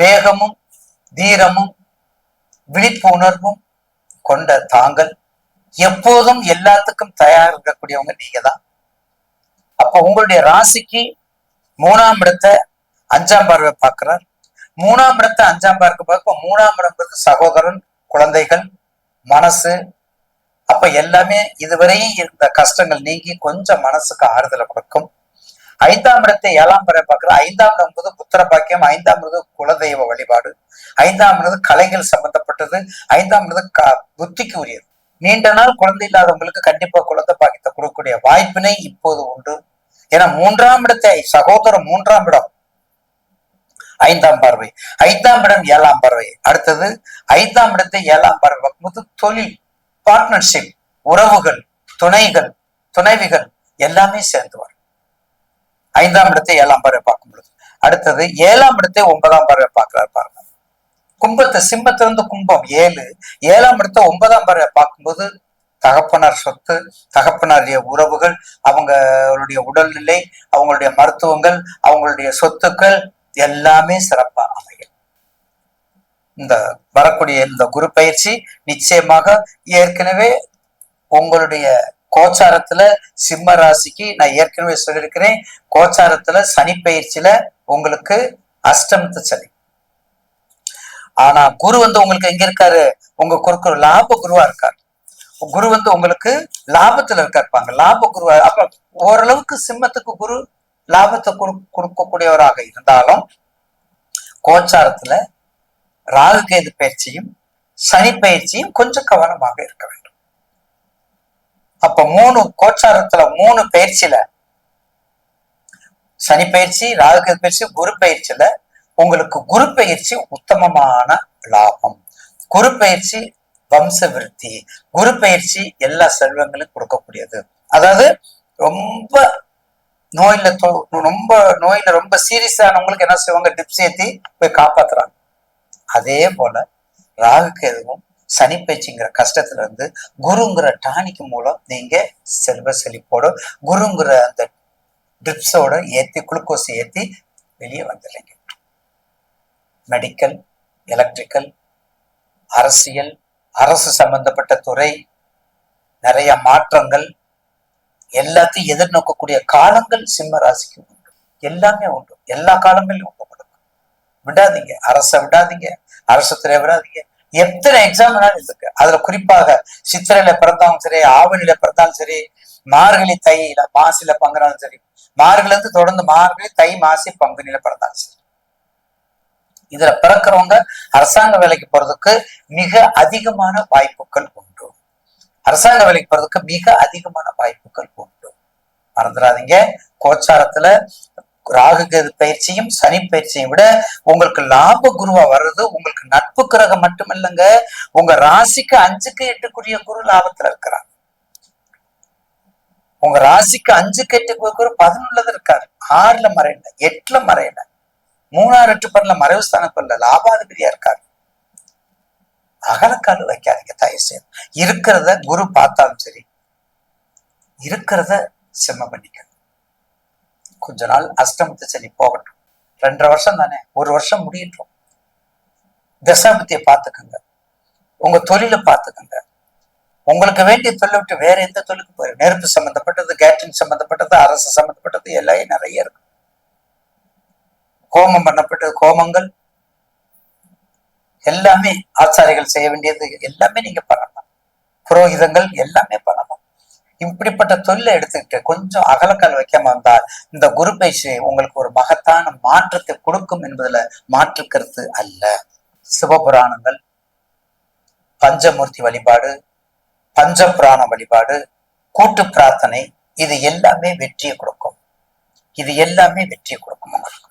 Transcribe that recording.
வேகமும் தீரமும் விழிப்பு உணர்வும் கொண்ட தாங்கள் எப்போதும் எல்லாத்துக்கும் தயார் இருக்கக்கூடியவங்க நீங்க தான் அப்ப உங்களுடைய ராசிக்கு மூணாம் இடத்தை அஞ்சாம் பார்வை பார்க்கிறார். மூணாம் இடத்தை அஞ்சாம் பார்க்க பார்க்க மூணாம் இடம்ன்றது சகோதரன் குழந்தைகள் மனசு. அப்ப எல்லாமே இதுவரையும் இருந்த கஷ்டங்கள் நீங்கி கொஞ்சம் மனசுக்கு ஆறுதலை கொடுக்கும். ஐந்தாம் இடத்தை ஏழாம் பறை பார்க்கிற ஐந்தாம் இடம் என்பது புத்திர பாக்கியம் ஐந்தாம் இடம் குலதெய்வ வழிபாடு ஐந்தாம் இடம் கலைகள் சம்பந்தப்பட்டது ஐந்தாம் இடம் க புத்திக்கு உரியது. நீண்ட நாள் குழந்தை இல்லாதவங்களுக்கு கண்டிப்பா குழந்தை பாக்கியத்தை கொடுக்கக்கூடிய வாய்ப்பினை இப்போது உண்டு. ஏன்னா மூன்றாம் இடத்தை சகோதரம் மூன்றாம் இடம். ஐந்தாம் பார்வை. ஐந்தாம் இடம் ஏழாம் பார்வை. அடுத்தது ஐந்தாம் இடத்தை ஏழாம் பார்வை பார்க்கும்போது தொழில் பார்ட்னர்ஷிப் உறவுகள் துணைகள் துணைவிகள் எல்லாமே சேர்ந்து வரும். ஐந்தாம் இடத்தை ஏழாம் பார்வை பார்க்கும் பொழுது. அடுத்தது ஏழாம் இடத்தை ஒன்பதாம் பார்வை பார்க்கிறார் பாருங்க. கும்பத்தை சிம்மத்திலிருந்து கும்பம் ஏழு ஏழாம் இடத்தை ஒன்பதாம் பார்வை பார்க்கும்போது தகப்பனார் சொத்து தகப்பனாருடைய உறவுகள் அவங்களுடைய உடல்நிலை அவங்களுடைய மருத்துவங்கள் அவங்களுடைய சொத்துக்கள் எல்லாமே சிறப்பா அமையும். இந்த வரக்கூடிய இந்த குரு பயிற்சி நிச்சயமாக ஏற்கனவே உங்களுடைய கோச்சாரத்துல சிம்ம ராசிக்கு நான் ஏற்கனவே சொல்லியிருக்கிறேன். கோச்சாரத்துல சனி பயிற்சியில உங்களுக்கு அஷ்டமத்து சனி. ஆனா குரு வந்து உங்களுக்கு எங்க இருக்காரு? உங்க குறுக்கு லாப குருவா இருக்காரு. குரு வந்து உங்களுக்கு லாபத்துல இருக்காருப்பாங்க லாப குருவா அப்ப ஓரளவுக்கு சிம்மத்துக்கு குரு லாபத்தை கொடு- கொடுக்கக்கூடியவராக இருந்தாலும் கோச்சாரத்துல ராகு கேது பயிற்சியும் சனி பயிற்சியும் கொஞ்சம் கவனமாக இருக்க வேண்டும். அப்ப மூணு கோச்சாரத்துல மூணு பயிற்சியில சனி பயிற்சி ராகு பயிற்சி குரு பயிற்சியில உங்களுக்கு குரு பயிற்சி உத்தமமான லாபம். குரு பயிற்சி வம்ச விருத்தி. குரு பயிற்சி எல்லா செல்வங்களும் கொடுக்கக்கூடியது. அதாவது ரொம்ப நோயில ரொம்ப நோயில ரொம்ப சீரியஸ் ஆனவங்களுக்கு என்ன செய்வாங்க? டிப்ஸ் ஏத்தி போய் காப்பாத்துறாங்க. அதே போல ராகு கேதுவும் சனிப்பயிற்சிங்கிற கஷ்டத்துல இருந்து குருங்கிற டானிக் மூலம் நீங்க செல்வ செழிப்போட குருங்கிற அந்த ட்ரிப்ஸோட ஏத்தி குளுக்கோஸ் ஏத்தி வெளியே வந்துடுறீங்க. மெடிக்கல் எலக்ட்ரிக்கல் அரசியல் அரசு சம்பந்தப்பட்ட துறை நிறைய மாற்றங்கள் எல்லாத்தையும் எதிர்நோக்கக்கூடிய காலங்கள் சிம்ம ராசிக்கு உண்டு. எல்லாமே உண்டு. எல்லா காலங்களிலும் உண்டு விடாதீங்க. அரசை விடாதீங்க. அரசு துறை விடாதீங்க. எத்தனை எக்ஸாம் வேணாலும் இருக்கு அதுல குறிப்பாக சித்திரையில பிறந்தாலும் சரி ஆவணியில பிறந்தாலும் சரி மார்கழி தையில மாசில பங்குனாலும் சரி மார்கழில இருந்து தொடர்ந்து மார்கழி தை மாசி பங்குனியில பிறந்தாலும் சரி. இதுல பிறக்கிறவங்க அரசாங்க வேலைக்கு போறதுக்கு மிக அதிகமான வாய்ப்புகள் உண்டு. அரசாங்க வேலைக்கு போறதுக்கு மிக அதிகமான வாய்ப்புகள் உண்டு. மறந்துடாதீங்க. கோச்சாரத்துல ராகு கேது பயிற்சியும் சனி பயிற்சியும் விட உங்களுக்கு லாப குருவா வர்றது உங்களுக்கு நட்பு கிரகம் மட்டுமில்லைங்க. உங்க ராசிக்கு அஞ்சுக்கு எட்டுக்குரிய குரு லாபத்துல இருக்கிறார். உங்க ராசிக்கு அஞ்சுக்கு எட்டு குரு பதினொன்னுல இருக்காரு. ஆறுல மறையல எட்டுல மறையல மூணாறு எட்டு பரல மறைவு ஸ்தானத்துல லாபாதிபதியா இருக்காரு. அகலக்கால் வைக்காதீங்க தயவு செய்து இருக்கிறத குரு பார்த்தாலும் சரி இருக்கிறத செம்ம பண்ணிக்க கொஞ்ச நாள் அஷ்டமத்து சனி போகட்டும். ரெண்டரை வருஷம் தானே? ஒரு வருஷம் முடியட்டும். தசாபத்தியை பார்த்துக்கங்க. உங்க தொழிலை பார்த்துக்கங்க. உங்களுக்கு வேண்டிய தொழில் விட்டு வேற எந்த தொழிலுக்கு போயிரு. நெருப்பு சம்பந்தப்பட்டது கேட்ரிங் சம்பந்தப்பட்டது அரசு சம்பந்தப்பட்டது எல்லாம் நிறைய இருக்கு. கோமம் பண்ணப்பட்டது கோமங்கள் எல்லாமே ஆச்சாரிகள் செய்ய வேண்டியது எல்லாமே நீங்க பண்ணலாம் புரோகிதங்கள் எல்லாமே பண்ணலாம் இப்படிப்பட்ட தொழிலை எடுத்துக்கிட்டு கொஞ்சம் அகலக்கால் வைக்காம வந்தால் இந்த குரு பயிற்சி உங்களுக்கு ஒரு மகத்தான மாற்றத்தை கொடுக்கும் என்பதுல மாற்று கருத்து அல்ல. சிவபுராணங்கள் பஞ்சமூர்த்தி வழிபாடு பஞ்சபுராண வழிபாடு கூட்டு பிரார்த்தனை இது எல்லாமே வெற்றியை கொடுக்கும். இது எல்லாமே வெற்றியை கொடுக்கும் உங்களுக்கு.